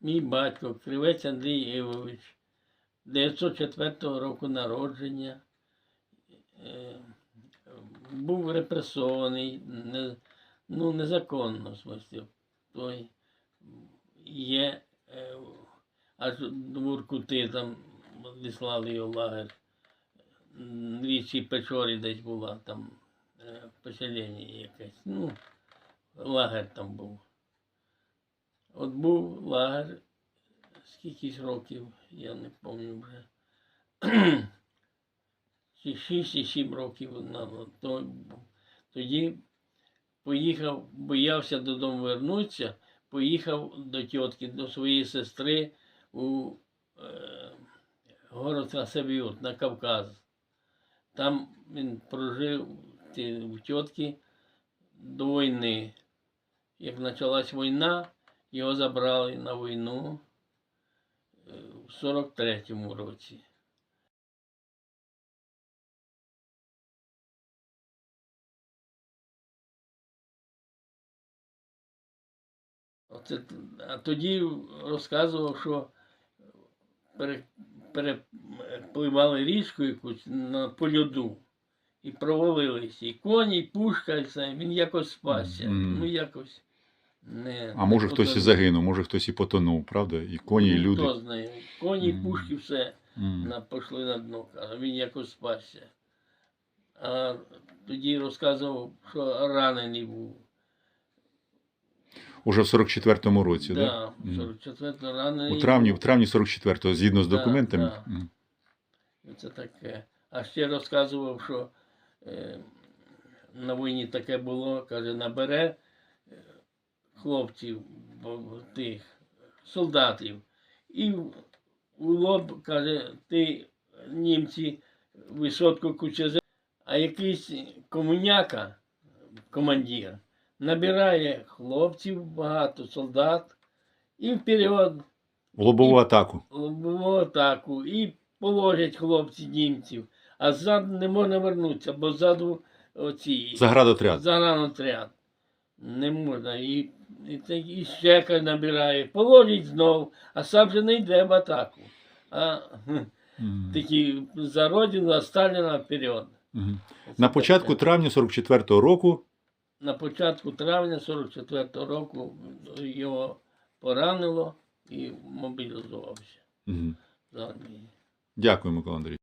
мій батько, Кривець Андрій Івович, 904 року народження, е, був репресований, не, ну, незаконно, в смислі. Той є е, аж до Воркути там відслали його лагер. Річій Печорі десь була там е, поселення якесь. Ну, лагер там був. От був лагер, скількись років, я не пам'ятаю вже. Чи 6 чи 7 років на то, тоді поїхав, боявся додому вернутися, поїхав до тітки, до своєї сестри у е, город Красавіот на Кавказ. Там він прожив у тітки до війни. Як почалась війна, його забрали на війну е, в 43-му році. Оце, а тоді розказував, що пере, перепливали річку якусь на, по льоду і провалилися. І коні, і пушка, і все. Він якось спасся. Мгм. Ну якось. Не, А може не хтось і загинув, може хтось і потонув, правда? І коні, і Ну, люди. Хто знає. Коні, Мгм. пушки, все М. на, пішли на дно, а він якось спасся. А тоді розказував, що ранений був. Уже в 44-му році, так? да, Мгм. 44 ранений. У травні, в травні 44-го, згідно з Да, документами. да. М. Це таке. А ще розказував, що е, на війні таке було, каже, набере хлопців, тих солдатів, і в- у лоб каже, ти німці висотку кучезе, а якийсь комуняка, командир, набирає хлопців багато, солдат, і вперед В лобову атаку. лобову атаку і положать хлопці німців, а ззаду не можна вернутися, бо ззаду оці Заградотряд. загранотряд. Не можна. І, і, і ще набирає, положить знов, а сам же не йде в атаку. А такі за родину, а Сталіна вперед. На початку травня 44-го року на початку травня 44-го року його поранило і мобілізувався з. Дякую, Микола Андрійович.